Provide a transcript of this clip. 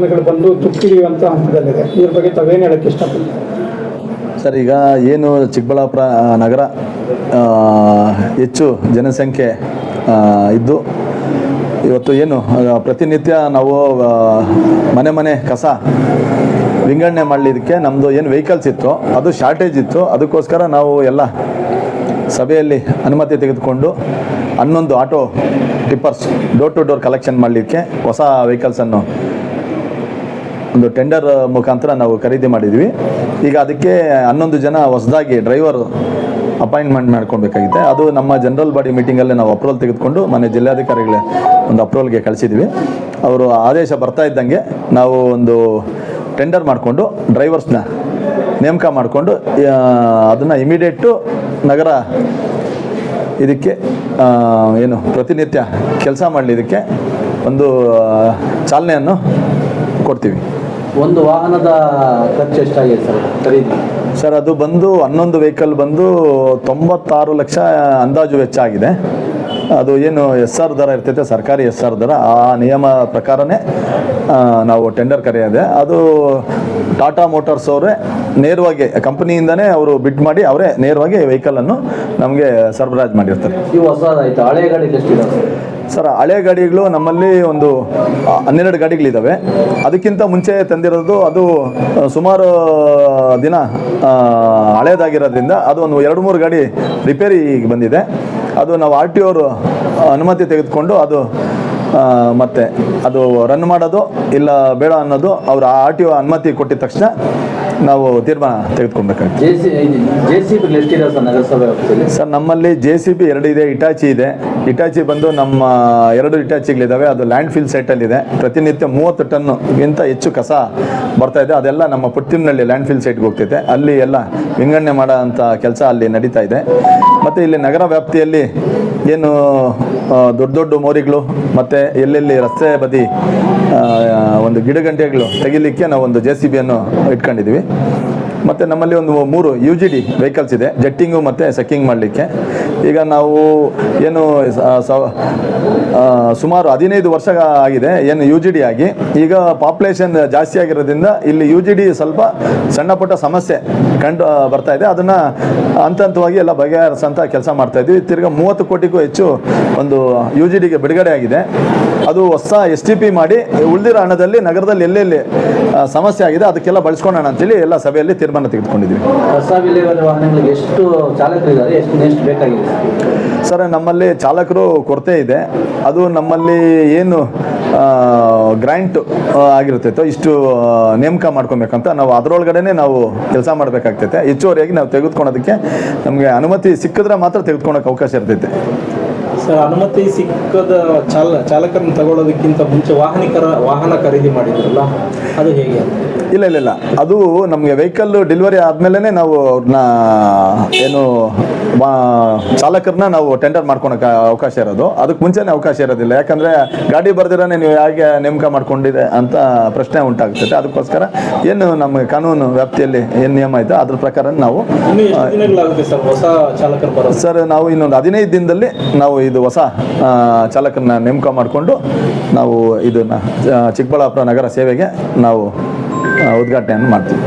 ಬಂದು ತುಕ್ಕಿರಿಯುವಂಥ ಹಂತದಲ್ಲಿದೆ. ಇದ್ರ ಬಗ್ಗೆ ತಾವೇನು ಹೇಳಕ್ಕೆ ಇಷ್ಟಪಡ್ತೀವಿ ಸರ್, ಈಗ ಏನು ಚಿಕ್ಕಬಳ್ಳಾಪುರ ನಗರ ಹೆಚ್ಚು ಜನಸಂಖ್ಯೆ ಇದ್ದು ಇವತ್ತು ಏನು ಪ್ರತಿನಿತ್ಯ ನಾವು ಮನೆ ಮನೆ ಕಸ ವಿಂಗಡಣೆ ಮಾಡಲಿದ್ದಕ್ಕೆ ನಮ್ಮದು ಏನು ವೆಹಿಕಲ್ಸ್ ಇತ್ತು, ಅದು ಶಾರ್ಟೇಜ್ ಇತ್ತು. ಅದಕ್ಕೋಸ್ಕರ ನಾವು ಎಲ್ಲ ಸಭೆಯಲ್ಲಿ ಅನುಮತಿ ತೆಗೆದುಕೊಂಡು ಹನ್ನೊಂದು auto tippers door to door collection ಮಾಡಲಿಕ್ಕೆ ಹೊಸ ವೆಹಿಕಲ್ಸನ್ನು ಒಂದು ಟೆಂಡರ್ ಮುಖಾಂತರ ನಾವು ಖರೀದಿ ಮಾಡಿದ್ವಿ. ಈಗ ಅದಕ್ಕೆ ಹನ್ನೊಂದು ಜನ ಹೊಸದಾಗಿ ಡ್ರೈವರ್ ಅಪಾಯಿಂಟ್ಮೆಂಟ್ ಮಾಡ್ಕೊಬೇಕಾಗಿದೆ ಅದು ನಮ್ಮ ಜನರಲ್ ಬಾಡಿ ಮೀಟಿಂಗಲ್ಲೇ ನಾವು ಅಪ್ರೂವಲ್ ತೆಗೆದುಕೊಂಡು ಮನೆ ಜಿಲ್ಲಾಧಿಕಾರಿಗಳ ಒಂದು ಅಪ್ರೂವಲ್ಗೆ ಕಳಿಸಿದ್ವಿ. ಅವರು ಆದೇಶ ಬರ್ತಾ ಇದ್ದಂಗೆ ನಾವು ಒಂದು ಟೆಂಡರ್ ಮಾಡಿಕೊಂಡು ಡ್ರೈವರ್ಸ್ನ ನೇಮಕ ಮಾಡಿಕೊಂಡು ಅದನ್ನು ಇಮಿಡಿಯೇಟು ನಗರ ಇದಕ್ಕೆ ಏನು ಪ್ರತಿನಿತ್ಯ ಕೆಲಸ ಮಾಡಲಿದ್ದಕ್ಕೆ ಒಂದು ಚಾಲನೆಯನ್ನು ಕೊಡ್ತೀವಿ. ಒಂದು ವಾಹನದ ಖರ್ಚು ಎಷ್ಟಾಗಿದೆ ಸರ್ ಖರೀದಿ? ಸರ್ ಅದು ಬಂದು ಹನ್ನೊಂದು ವೆಹಿಕಲ್ ಬಂದು ತೊಂಬತ್ತಾರು ಲಕ್ಷ ಅಂದಾಜು ವೆಚ್ಚ ಆಗಿದೆ. ಅದು ಏನು ಎಸ್ ಆರ್ ದರ ಇರ್ತೈತೆ ಸರ್ಕಾರಿ ಎಸ್ ಆರ್ ದರ. ಆ ನಿಯಮ ಪ್ರಕಾರನೇ ನಾವು ಟೆಂಡರ್ ಕರೆಯೋದೆ. ಅದು ಟಾಟಾ ಮೋಟಾರ್ಸ್ ಅವರೇ ನೇರವಾಗಿ ಕಂಪನಿಯಿಂದನೇ ಅವರು ಬಿಡ್ ಮಾಡಿ ಅವರೇ ನೇರವಾಗಿ ವೆಹಿಕಲನ್ನು ನಮಗೆ ಸರಬರಾಜು ಮಾಡಿರ್ತಾರೆ. ಹೊಸದಾಯ್ತು ಹಳೆ ಗಾಡಿ ಸರ್ ಹಳೆ ಗಾಡಿಗಳು ನಮ್ಮಲ್ಲಿ ಒಂದು ಆ, ಹನ್ನೆರಡು ಗಾಡಿಗಳಿದ್ದಾವೆ ಅದಕ್ಕಿಂತ ಮುಂಚೆ ತಂದಿರೋದು ಅದು ಸುಮಾರು ದಿನ ಆ, ಹಳೇದಾಗಿರೋದ್ರಿಂದ ಅದು ಒಂದು ಎರಡು ಮೂರು ಗಾಡಿ ರಿಪೇರಿ ಬಂದಿದೆ. ಅದು ನಾವು ಆರ್ ಟಿ ಅವರು ಅನುಮತಿ ತೆಗೆದುಕೊಂಡು ಅದು ಆ, ಮತ್ತೆ ಅದು ರನ್ ಮಾಡೋದು ಇಲ್ಲ ಬೇಡ ಅನ್ನೋದು ಅವ್ರ ಆರ್ ಟಿ ಅನುಮತಿ ಕೊಟ್ಟಿದ ತಕ್ಷಣ ನಾವು ತೀರ್ಮಾನ ತೆಗೆದುಕೊಳ್ಬೇಕಾಗುತ್ತೆ. ಸರ್ ನಗರಸಭೆ ವ್ಯಾಪ್ತಿಯಲ್ಲಿ? ಸರ್ ನಮ್ಮಲ್ಲಿ ಜೆ ಸಿ ಬಿ ಎರಡು ಇದೆ ಇಟಾಚಿ ಇದೆ. ಇಟಾಚಿ ಬಂದು ನಮ್ಮ ಎರಡು ಇಟಾಚಿಗಳಿದ್ದಾವೆ ಅದು ಲ್ಯಾಂಡ್ ಫಿಲ್ ಸೈಟಲ್ಲಿದೆ. ಪ್ರತಿನಿತ್ಯ ಮೂವತ್ತು ಟನ್ಗಿಂತ ಹೆಚ್ಚು ಕಸ ಬರ್ತಾ ಇದೆ. ಅದೆಲ್ಲ ನಮ್ಮ ಪುಟ್ಟಿನಲ್ಲಿ ಲ್ಯಾಂಡ್ ಫಿಲ್ ಸೈಟ್ಗೆ ಹೋಗ್ತೈತೆ ಅಲ್ಲಿ ಎಲ್ಲ ವಿಂಗಡಣೆ ಮಾಡೋ ಅಂಥ ಕೆಲಸ ಅಲ್ಲಿ ನಡೀತಾ ಇದೆ. ಮತ್ತು ಇಲ್ಲಿ ನಗರ ವ್ಯಾಪ್ತಿಯಲ್ಲಿ ಏನು ದೊಡ್ಡ ದೊಡ್ಡ ಮೋರಿಗಳು ಮತ್ತು ಎಲ್ಲೆಲ್ಲಿ ರಸ್ತೆ ಬದಿ ಒಂದು ಗಿಡಗಂಟೆಗಳು ತೆಗಿಲಿಕ್ಕೆ ನಾವು ಒಂದು ಜೆ ಸಿ ಬಿಯನ್ನು ಇಟ್ಕೊಂಡಿದ್ದೀವಿ. Thank you. ಮತ್ತು ನಮ್ಮಲ್ಲಿ ಒಂದು ಮೂರು ಯು ಜಿ ಡಿ ವೆಹಿಕಲ್ಸ್ ಇದೆ. ಜೆಟ್ಟಿಂಗು ಮತ್ತು ಸೆಕ್ಕಿಂಗ್ ಮಾಡಲಿಕ್ಕೆ. ಈಗ ನಾವು ಏನು ಸುಮಾರು ಹದಿನೈದು ವರ್ಷ ಆಗಿದೆ ಏನು ಯು ಜಿ ಡಿ ಆಗಿ. ಈಗ ಪಾಪ್ಯುಲೇಷನ್ ಜಾಸ್ತಿ ಆಗಿರೋದ್ರಿಂದ ಇಲ್ಲಿ ಯು ಜಿ ಡಿ ಸ್ವಲ್ಪ ಸಣ್ಣ ಪುಟ್ಟ ಸಮಸ್ಯೆ ಕಂಡು ಬರ್ತಾ ಇದೆ. ಅದನ್ನು ಹಂತ ಹಂತವಾಗಿ ಎಲ್ಲ ಬಗೆಹರಿಸಂತ ಕೆಲಸ ಮಾಡ್ತಾ ಇದ್ವಿ ತಿರ್ಗಾ ಮೂವತ್ತು ಕೋಟಿಗೂ ಹೆಚ್ಚು ಒಂದು ಯು ಜಿ ಡಿಗೆ ಬಿಡುಗಡೆ ಆಗಿದೆ. ಅದು ಹೊಸ ಎಸ್ ಟಿ ಪಿ ಮಾಡಿ ಉಳಿದಿರೋ ಹಣದಲ್ಲಿ ನಗರದಲ್ಲಿ ಎಲ್ಲೆಲ್ಲಿ ಸಮಸ್ಯೆ ಆಗಿದೆ ಅದಕ್ಕೆಲ್ಲ ಬಳಸ್ಕೊಳ್ಳೋಣ ಅಂತೇಳಿ ಎಲ್ಲ ಸಭೆಯಲ್ಲಿ ತೀರ್ಮಾನ ತೆಗೆದುಕೊಂಡಿದ್ವಿ ಹೊಸ ವಿಲೇವಾರಿ ವಾಹನಗಳಿಗೆ ಎಷ್ಟು ಚಾಲಕರಿದ್ದಾರೆ ಎಷ್ಟು ಎಷ್ಟು ಬೇಕಾಗಿದೆ? ಸರ್? ನಮ್ಮಲ್ಲಿ ಚಾಲಕರು ಕೊರತೆ ಇದೆ. ಅದು ನಮ್ಮಲ್ಲಿ ಏನು ಗ್ರ್ಯಾಂಟ್ ಆಗಿರ್ತೈತೋ ಇಷ್ಟು ನೇಮಕ ಮಾಡ್ಕೊಬೇಕಂತ ನಾವು ಅದರೊಳಗಡೆನೆ ನಾವು ಕೆಲಸ ಮಾಡಬೇಕಾಗ್ತೈತೆ. ಹೆಚ್ಚುವರಿಯಾಗಿ ನಾವು ತೆಗೆದುಕೊಳ್ಳೋದಕ್ಕೆ ನಮಗೆ ಅನುಮತಿ ಸಿಕ್ಕಿದ್ರೆ ಮಾತ್ರ ತೆಗೆದುಕೊಳ್ಳೋಕೆ ಅವಕಾಶ ಇರ್ತೈತೆ. ಸರ್ ಅನುಮತಿ ಸಿಕ್ಕದ ಚಾಲ ಚಾಲಕರನ್ನು ತಗೊಳ್ಳೋದಕ್ಕಿಂತ ಮುಂಚೆ ವಾಹನಿಕರ ವಾಹನ ಖರೀದಿ ಮಾಡಿದ್ರಲ್ಲ ಅದು ಹೇಗೆ? ಇಲ್ಲ ಇಲ್ಲ ಇಲ್ಲ. ಅದು ನಮಗೆ ವೆಹಿಕಲ್ ಡೆಲಿವರಿ ಆದಮೇಲೆ ನಾವು ಅವ್ರನ್ನ ಏನು ಚಾಲಕರನ್ನ ನಾವು ಟೆಂಡರ್ ಮಾಡ್ಕೊಳಕ್ಕೆ ಅವಕಾಶ ಇರೋದು. ಅದಕ್ಕೆ ಮುಂಚೆನೇ ಅವಕಾಶ ಇರೋದಿಲ್ಲ. ಯಾಕಂದರೆ ಗಾಡಿ ಬರ್ದಿರೋನೆ ನೀವು ಹೇಗೆ ನೇಮಕ ಮಾಡ್ಕೊಂಡಿದೆ ಅಂತ ಪ್ರಶ್ನೆ ಉಂಟಾಗ್ತದೆ. ಅದಕ್ಕೋಸ್ಕರ ಏನು ನಮ್ಮ ಕಾನೂನು ವ್ಯಾಪ್ತಿಯಲ್ಲಿ ಏನು ನಿಯಮ ಇದೆ ಅದ್ರ ಪ್ರಕಾರ ನಾವು ಸರ್ ಹೊಸ ಚಾಲಕರು ಸರ್ ನಾವು ಇನ್ನೊಂದು ಹದಿನೈದು ದಿನದಲ್ಲಿ ನಾವು ಇದು ಹೊಸ ಚಾಲಕನ ಚಾಲಕರನ್ನ ನೇಮಕ ಮಾಡಿಕೊಂಡು ನಾವು ಇದನ್ನು ಚಿಕ್ಕಬಳ್ಳಾಪುರ ನಗರ ಸೇವೆಗೆ ನಾವು ಉದ್ಘಾಟನೆಯನ್ನು ಮಾಡ್ತೀವಿ.